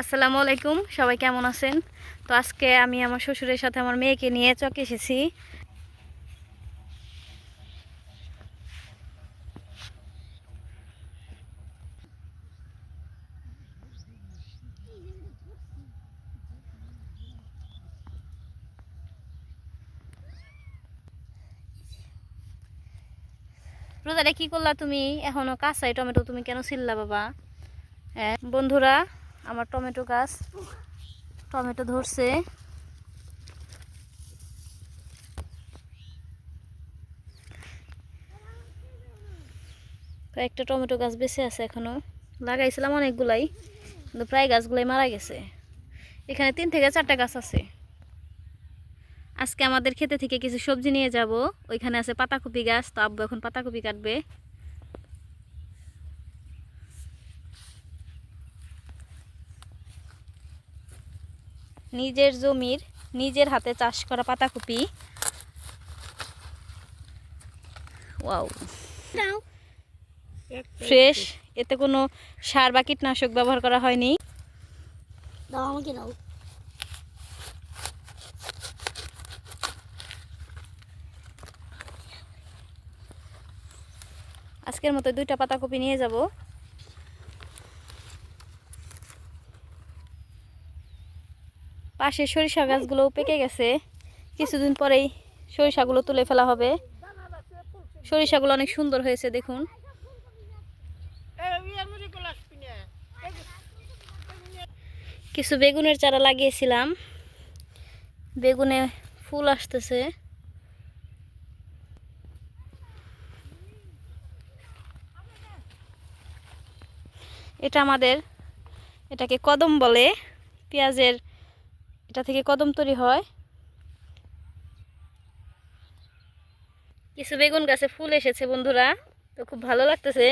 আসসালামু আলাইকুম, সবাই কেমন আছেন? তো আজকে আমি আমার শ্বশুরের সাথে আমার মেয়েকে নিয়ে চকে এসেছি। রোজারে কি করলা তুমি? এখনও কাঁচাই টমেটো তুমি কেন ছিললা বাবা? হ্যাঁ বন্ধুরা আমার টমেটো গাছ। টমেটো ধরছে। কয়েকটা টমেটো গাছ বেঁচে আছে এখনও। লাগাইছিলাম অনেকগুলাই, কিন্তু প্রায় গাছগুলাই মারা গেছে। এখানে তিন থেকে চারটা গাছ আছে। আজকে আমাদের খেতে থেকে কিছু সবজি নিয়ে যাব। ওইখানে আছে পাতাকপি গাছ, তো আব্বু এখন পাতাকপি কাটবে। নিজের জমির নিজের হাতে চাষ করা পাতাকপি। ওয়াও। ফ্রেশ এতে কোনো সার বা কীটনাশক ব্যবহার করা হয়নি। দাও আমাকে দাও। আজকের মতো দুইটা পাতাকপি নিয়ে যাব। পাশে সরিষা গাছগুলো পেকে গেছে। কিছুদিন পরেই সরিষাগুলো তুলে ফেলা হবে। সরিষাগুলো অনেক সুন্দর হয়েছে, দেখুন। কিছু বেগুনের চারা লাগিয়েছিলাম। বেগুনে ফুল আসতেছে। এটা আমাদের, এটাকে কদম বলে। পেঁয়াজের এটা থেকে কদম তৈরি হয়। কিছু বেগুন গাছে ফুল এসেছে বন্ধুরা, তো খুব ভালো লাগতেছে।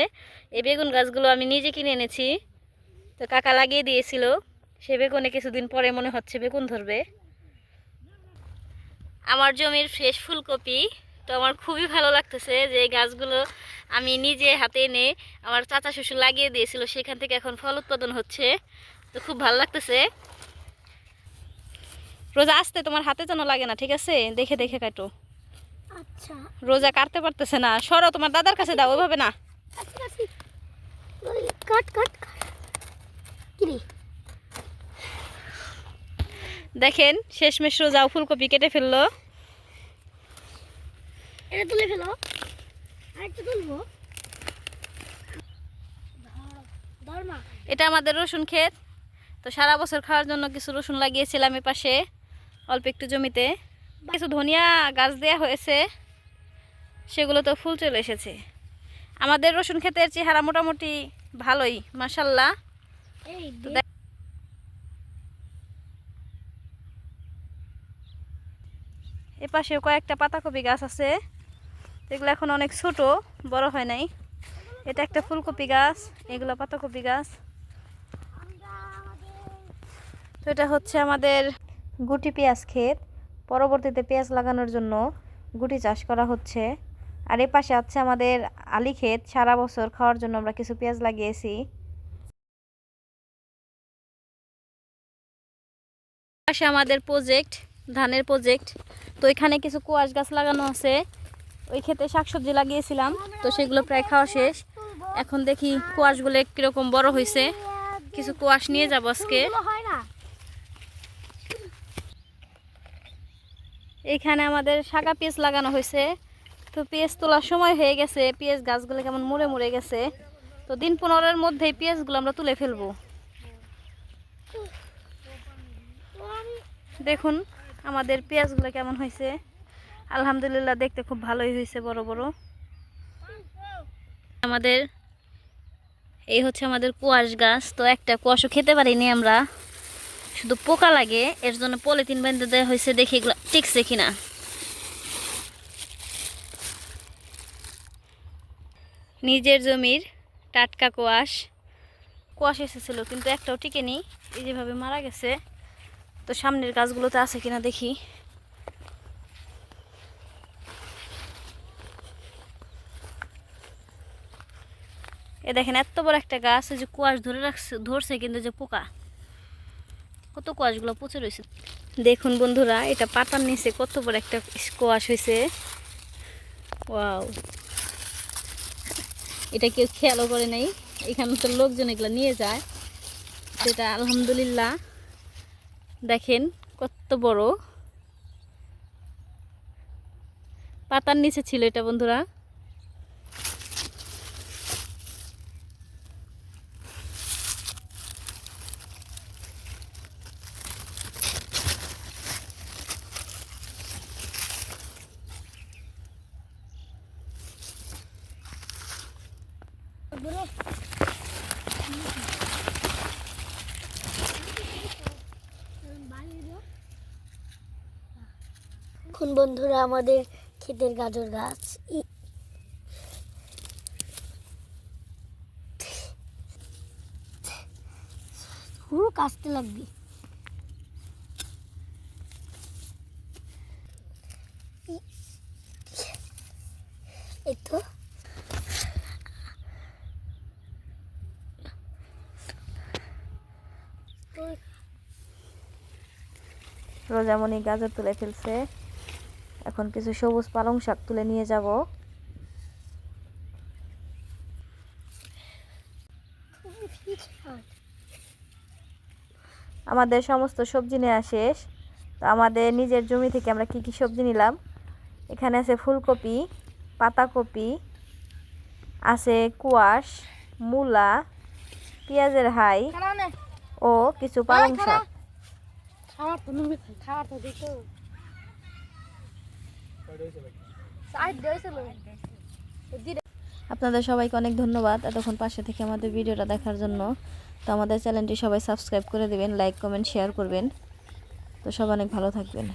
এই বেগুন গাছগুলো আমি নিজে কিনে এনেছি, তো কাকা লাগিয়ে দিয়েছিল। সে বেগুনে কিছুদিন পরে মনে হচ্ছে বেগুন ধরবে। আমার জমির ফ্রেশ ফুলকপি, তো আমার খুবই ভালো লাগতেছে যে এই গাছগুলো আমি নিজে হাতে এনে আমার চাচা শ্বশুর লাগিয়ে দিয়েছিল, সেখান থেকে এখন ফল উৎপাদন হচ্ছে, তো খুব ভালো লাগতেছে। রোজা আসতে তোমার হাতে যেন লাগে না ঠিক আছে? দেখে দেখে কাটো। আচ্ছা। রোজা কাটতে পারতেছে না। সরো তোমার দাদার কাছে দাও ওইভাবে না। আচ্ছা আচ্ছা। কাট কাট দেখেন শেষমেশ রোজাও ফুলকপি কেটে ফেলল। এটা তুলে ফেলো। আরেকটা তুলবো। ধর, ধর মা। এটা আমাদের রসুন ক্ষেত। তো সারা বছর খাওয়ার জন্য কিছু রসুন লাগিয়েছিলাম এ পাশে অল্প একটু জমিতে। কিছু ধনিয়া গাছ দেওয়া হয়েছে সেগুলো তো ফুল চলে এসেছে। আমাদের রসুন ক্ষেতের চেহারা মোটামুটি ভালোই মাসাল্লাহ এ পাশেও কয়েকটা পাতাকপি গাছ আছে। এগুলো এখন অনেক ছোট বড় হয় নাই। এটা একটা ফুলকপি গাছ এগুলো পাতাকপি গাছ। তো এটা হচ্ছে আমাদের গুটি পেঁয়াজ ক্ষেত। পরবর্তীতে পেঁয়াজ লাগানোর জন্য গুটি চাষ করা হচ্ছে। আর এ পাশে আছে আমাদের আলি ক্ষেত। সারা বছর খাওয়ার জন্য আমরা কিছু পেঁয়াজ লাগিয়েছি। পাশে আমাদের প্রজেক্ট ধানের প্রজেক্ট তো এখানে কিছু কোয়াশ গাছ লাগানো আছে। ওই ক্ষেতে শাকসবজি লাগিয়েছিলাম। তো সেগুলো প্রায় খাওয়া শেষ। এখন দেখি কুয়াশগুলো কীরকম বড় হয়েছে কিছু কুয়াশ নিয়ে যাব আজকে। ফুলগুলো না এইখানে আমাদের শাখা পেঁয়াজ লাগানো হয়েছে। তো পেঁয়াজ তোলার সময় হয়ে গেছে, পেঁয়াজ গাছগুলো কেমন মরে মরে গেছে। তো দিন পনেরোর মধ্যেই পেঁয়াজগুলো আমরা তুলে ফেলব। দেখুন, আমাদের পেঁয়াজগুলো কেমন হয়েছে। আলহামদুলিল্লাহ দেখতে খুব ভালোই হয়েছে, বড় বড়। আমাদের, এই হচ্ছে আমাদের কুয়াশ গাছ। তো একটা কুয়াশও খেতে পারিনি আমরা। শুধু পোকা লাগে, এর জন্য পলিথিন বেঁধে দেওয়া হয়েছে দেখি এগুলো টিকছে কিনা। নিজের জমির টাটকা কোয়াশ। কোয়াশ এসেছিল, কিন্তু একটাও টিকেনি। এই যেভাবে মারা গেছে, তো সামনের গাছগুলোতে আছে কিনা দেখি। এ দেখেন, এত বড় একটা গাছ যে কুয়াশ ধরে রাখছে ধরছে কিন্তু যে পোকা। কত কোয়াশগুলো পচে রয়েছে দেখুন বন্ধুরা, এটা পাতার নিচে কত বড় একটা স্কোয়াশ হয়েছে ওয়াও। এটা কেউ খেয়ালও করে নাই। এখানে তো লোকজন এগুলো নিয়ে যায়। যেটা আলহামদুলিল্লাহ। দেখেন কত বড়। পাতার নিচে ছিল এটা বন্ধুরা। এখন বন্ধুরা আমাদের ক্ষেতের গাজর গাছ। কাচতে লাগবে। রোজামণি গাজর তুলে ফেলছে। এখন কিছু সবুজ পালং শাক তুলে নিয়ে যাব। আমাদের সমস্ত সবজি নেওয়া শেষ। তো আমাদের নিজের জমি থেকে আমরা কি কি সবজি নিলাম? এখানে আছে ফুলকপি, পাতাকপি, আছে কুয়াশ, মূলা, পেঁয়াজের হাই। ও কিছু পালং শাক। খাওয়ার তো নুমি খাওয়ার তো দিত আপনাদের সবাইকে অনেক ধন্যবাদ এতক্ষণ পাশে থেকে আমাদের ভিডিওটা দেখার জন্য। তো আমাদের চ্যানেলটি সবাই সাবস্ক্রাইব করে দেবেন লাইক কমেন্ট শেয়ার করবেন। তো সব অনেক ভালো থাকবেন।